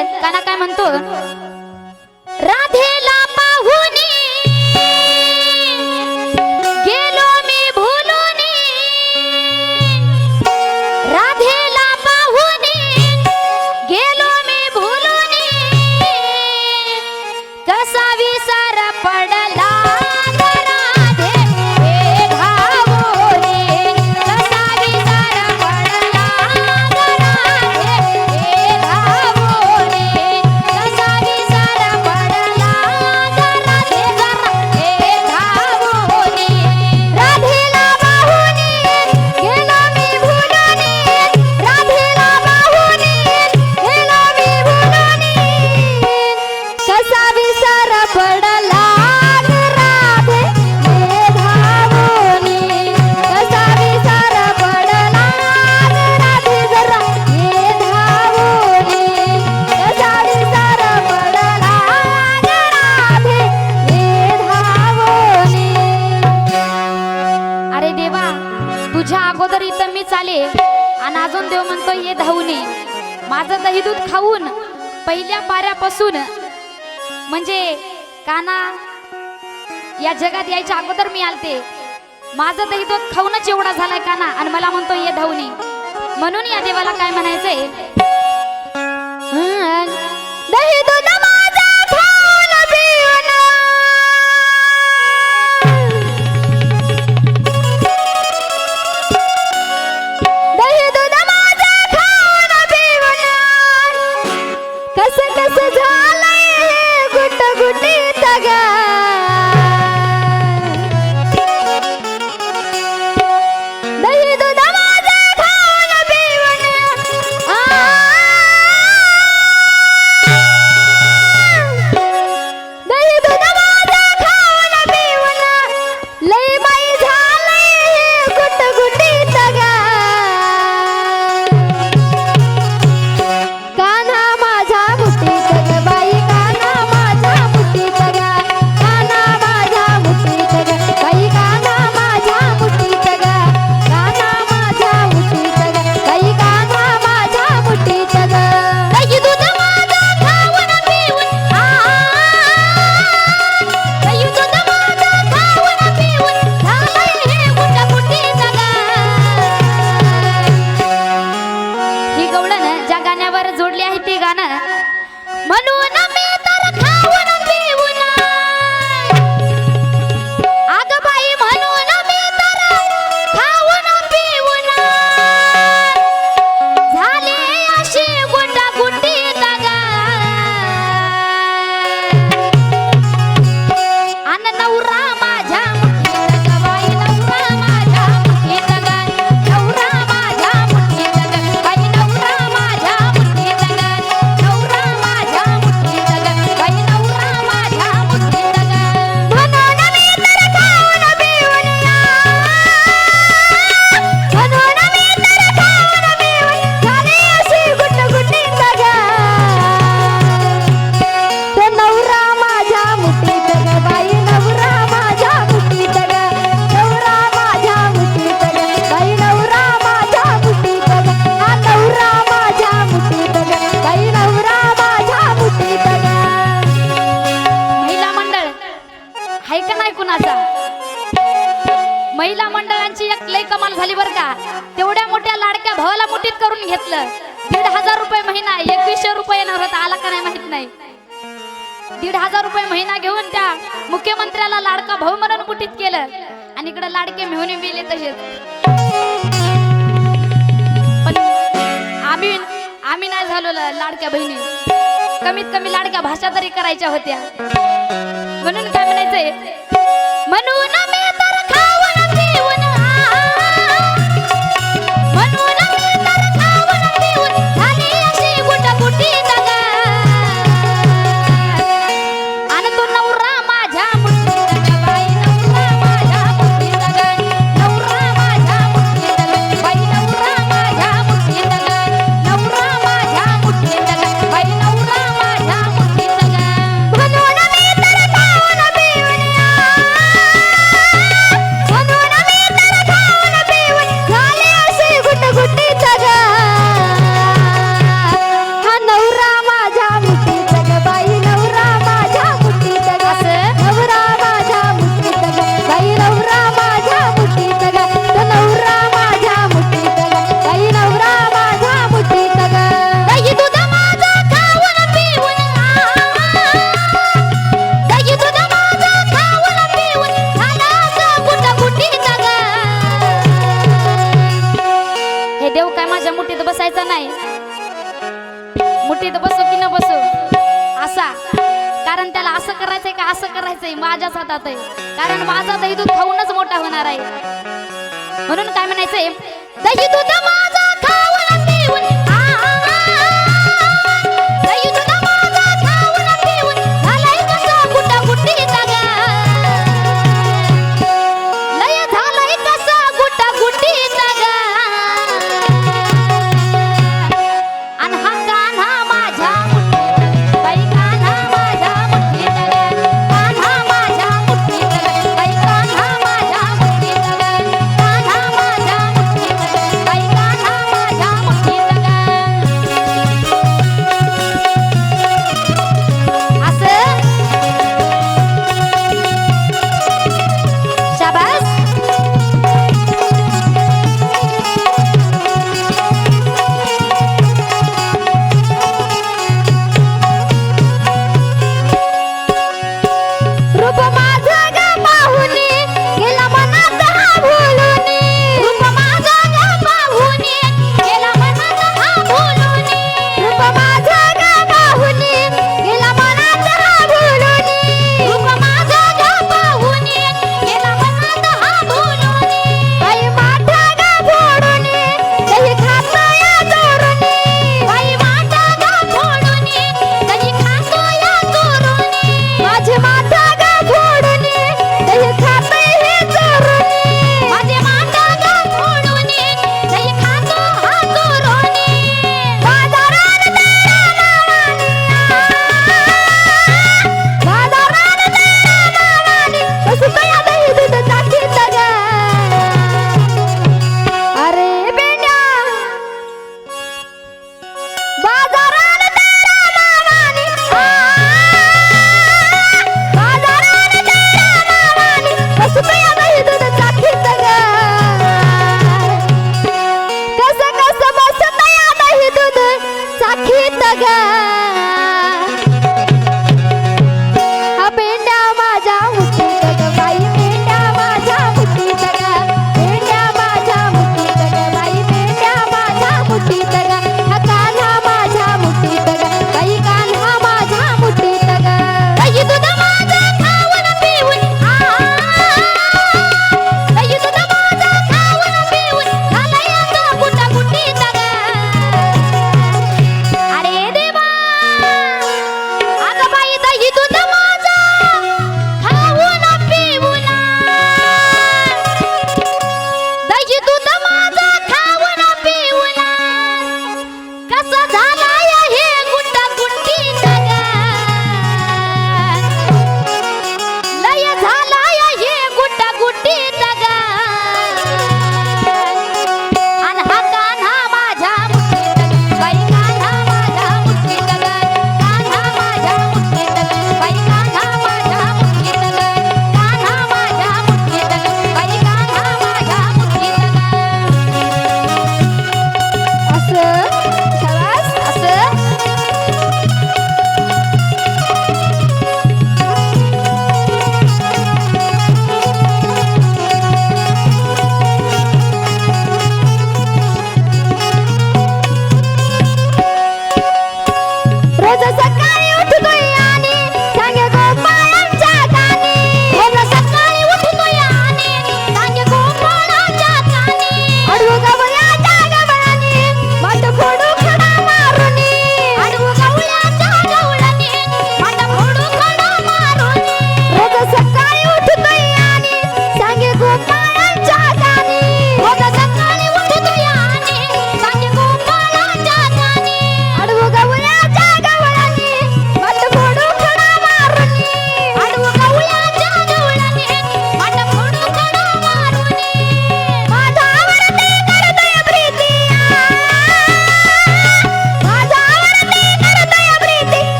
आहेत काय म्हणतो माझं दही दूध खाऊन पहिल्या पाऱ्यापासून म्हणजे काना या जगात यायच्या अगोदर मी आलते. माझं दही दूध खाऊनच एवढा झालाय काना. आणि मला म्हणतो ये धावणे. म्हणून या देवाला काय म्हणायचंय? करून घेतलं. दीड हजार रुपये महिना एकवीसशे रुपये येणार होता आला का नाही माहीत नाही. दीड हजार रुपये महिना घेऊन त्या मुख्यमंत्र्याला लाडका भाऊ कुटीत केलं. आणि इकडे लाडके मिळून मिले तसेच. आम्ही आम्ही नाही झालो लाडक्या बहिणी. कमीत कमी लाडक्या भाषा तरी करायच्या होत्या. म्हणून काय म्हणायचंय? म्हणून माझ्या मुठीत बसायचा नाही. मुठीत बसो की न बसो? असा. कारण त्याला असं करायचंय का असं करायचंय? माझ्याच हातात आहे. कारण माझा दही दूध खाऊनच मोठा होणार आहे. म्हणून काय म्हणायचंय? दही दूध माझा खाऊन